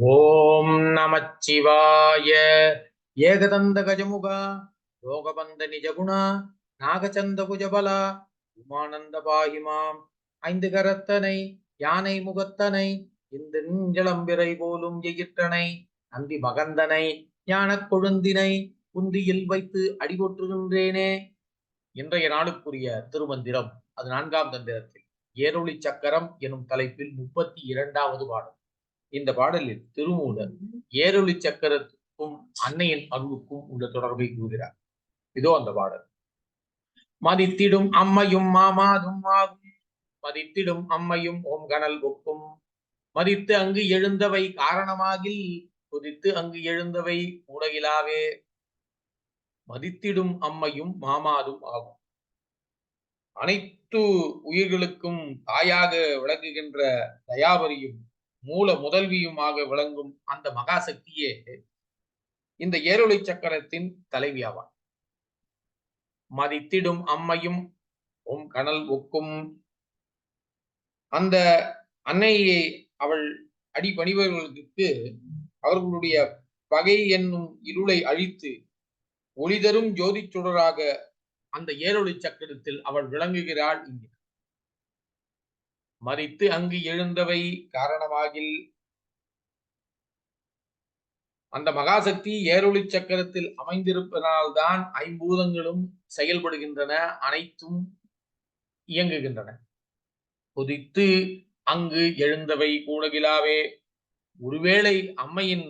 ஓம் நமச்சிவாய. ஏகதந்த கஜமுகா யோகபந்த நிஜகுணா நாகச்சந்த குஜபலா உமானந்த பாகிமாம் ஐந்து கரத்தனை யானை முகத்தனை இந்த நெஞ்சளம்பிரை போலும் எயிற்றனை நந்தி மகந்தனை ஞானக் கொழுந்தினை குந்தியில் வைத்து அடிபொற்றுகின்றேனே. இன்றைய நாளுக்குரிய திருமந்திரம் அது நான்காம் தந்திரத்தில் ஏரொளி சக்கரம் எனும் தலைப்பில் முப்பத்தி இரண்டாவது பாடல். இந்த பாடலில் திருமூலர் ஏரொளி சக்கரத்துக்கும் அன்னையின் அருளுக்கும் உள்ள தொடர்பை கூறுகிறார். இதோ அந்த பாடல். மதித்திடும் அம்மையும் மாமாதும் ஆகும். மதித்திடும் அம்மையும் ஓம் கனல் ஒக்கும். மதித்து அங்கு எழுந்தவை காரணமாகில் குதித்து அங்கு எழுந்தவை உலகிலாவே மதித்திடும் அம்மையும் மாமாதும் ஆகும். அனைத்து உயிர்களுக்கும் தாயாக விளங்குகின்ற தயாவரியும் மூல முதல்வியுமாக விளங்கும் அந்த மகாசக்தியே இந்த ஏரொளி சக்கரத்தின் தலைவியாவான் மதித்திடும் அம்மையும் உம் கனல் ஒக்கும். அந்த அன்னையை அவள் அடிபணிபவர்களுக்கு அவர்களுடைய பகை என்னும் இருளை அழித்து ஒளிதரும் ஜோதி சுடராக அந்த ஏரொளி சக்கரத்தில் அவள் விளங்குகிறாள் இங்கே. மறித்து அங்கு எழுந்தவை காரணமாகில். அந்த மகாசக்தி ஏரொளி சக்கரத்தில் அமைந்திருப்பதனால்தான் ஐம்பூதங்களும் செயல்படுகின்றன அனைத்தும் இயங்குகின்றன. குதித்து அங்கு எழுந்தவை கூடகிலாவே ஒருவேளை அம்மையின்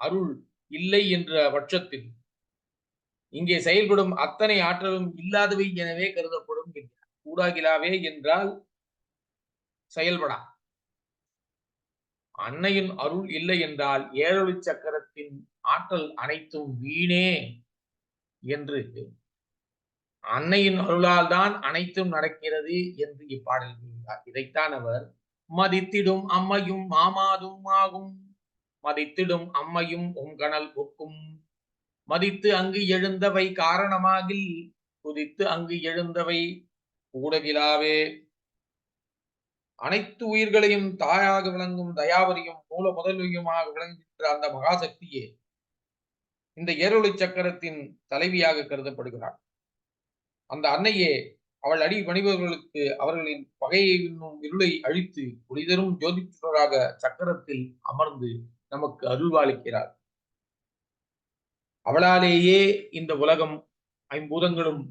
அருள் இல்லை என்ற பட்சத்தில். இங்கே செயல்படும் அத்தனை ஆற்றலும் இல்லாதவை எனவே கருதப்படும் என்கிறார் கூடாகிலாவே என்றால் செயல்படா. அன்னையின் அருள் இல்லை என்றால் ஏழொளி சக்கரத்தின் ஆற்றல் அனைத்தும் வீணே என்று. அன்னையின் அருளால் தான் அனைத்தும் நடக்கிறது என்று இப்பாடல் கூறுகிறார். இதைத்தான் அவர் மதித்திடும் அம்மையும் மாமாதும் ஆகும். மதித்திடும் அம்மையும் உங்கணல் ஒக்கும். மதித்து அங்கு எழுந்தவை காரணமாகில் குதித்து அங்கு எழுந்தவை கூடகிலாவே அனைத்து உயிர்களையும் தாயாக விளங்கும் தயாவரியும் மூல முதல்வியுமாக விளங்குகின்ற அந்த மகாசக்தியே இந்த ஏரொளி சக்கரத்தின் தலைவியாக கருதப்படுகிறாள். அந்த அன்னையே அவள் அடி பணிபவர்களுக்கு அவர்களின் பகையை இன்னும் இருளை அழித்து ஒளிதரும் ஜோதிச்சுடராக சக்கரத்தில் அமர்ந்து நமக்கு அருள்வாளிக்கிறார். அவளாலேயே இந்த உலகம் ஐம்பூதங்களும்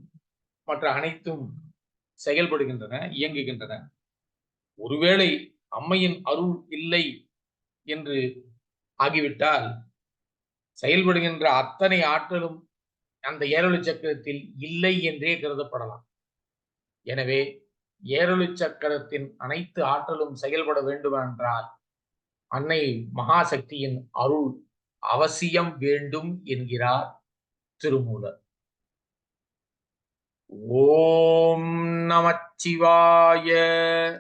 மற்ற அனைத்தும் செயல்படுகின்றன இயங்குகின்றன. ஒருவேளை அம்மையின் அருள் இல்லை என்று ஆகிவிட்டால் செயல்படுகின்ற அத்தனை ஆற்றலும் அந்த ஏரொளி சக்கரத்தில் இல்லை என்றே கருதப்படலாம். எனவே ஏரொளி சக்கரத்தின் அனைத்து ஆற்றலும் செயல்பட வேண்டுமென்றால் அன்னை மகாசக்தியின் அருள் அவசியம் வேண்டும் என்கிறார் திருமூலர். ஓம் நமச்சிவாய.